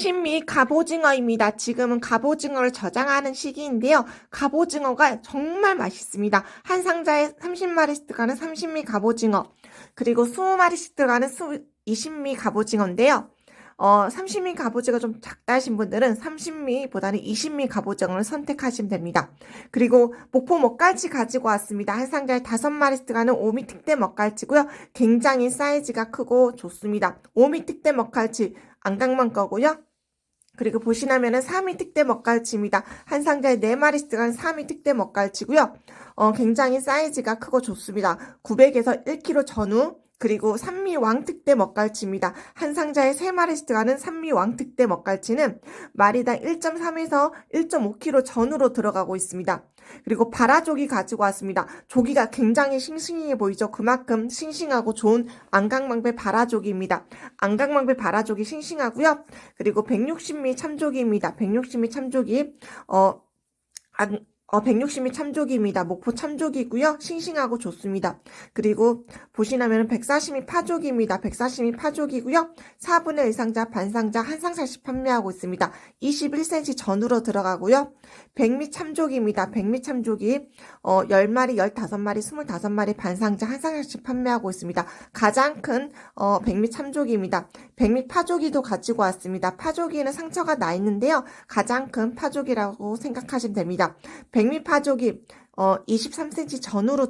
신미 갑오징어입니다. 지금은 갑오징어를 저장하는 시기인데요. 갑오징어가 정말 맛있습니다. 한 상자에 30마리씩 들어가는 30미 갑오징어, 그리고 20마리씩 들어가는 20미 갑오징어인데요. 어, 30미 갑오징어 좀 작다 하신 분들은 30미보다는 20미 갑오징어를 선택하시면 됩니다. 그리고 목포 먹갈치 가지고 왔습니다. 한 상자에 5마리씩 들어가는 5미 특대 먹갈치고요. 굉장히 사이즈가 크고 좋습니다. 5미 특대 먹갈치 안강만 거고요. 그리고 보시나면은 3위 특대 먹갈치입니다. 한 상자에 4마리씩 들어간 3위 특대 먹갈치고요. 어, 굉장히 사이즈가 크고 좋습니다. 900에서 1kg 전후 그리고 산미 왕특대 먹갈치입니다. 한 상자에 3마리씩 들어가는 산미 왕특대 먹갈치는 마리당 1.3에서 1.5kg 전후로 들어가고 있습니다. 그리고 바라조기 가지고 왔습니다. 조기가 굉장히 싱싱해 보이죠? 그만큼 싱싱하고 좋은 안강망배 바라조기입니다. 안강망배 바라조기 싱싱하고요. 그리고 160미 참조기입니다. 160미 참조기 어 안, 어, 160미 참조기입니다. 목포 참조기고요. 싱싱하고 좋습니다. 그리고 보시나면 140미 파조기입니다. 140미 파조기고요. 4분의 1상자, 반상자, 한 상자씩 판매하고 있습니다. 21cm 전후로 들어가고요. 100미 참조기입니다. 100미 참조기 어, 10마리, 15마리, 25마리 반상자, 한 상자씩 판매하고 있습니다. 가장 큰 어, 100미 참조기입니다. 100미 파조기도 가지고 왔습니다. 파조기는 상처가 나 있는데요. 가장 큰 파조기라고 생각하시면 됩니다. 백미 파조기 어 23cm 전후로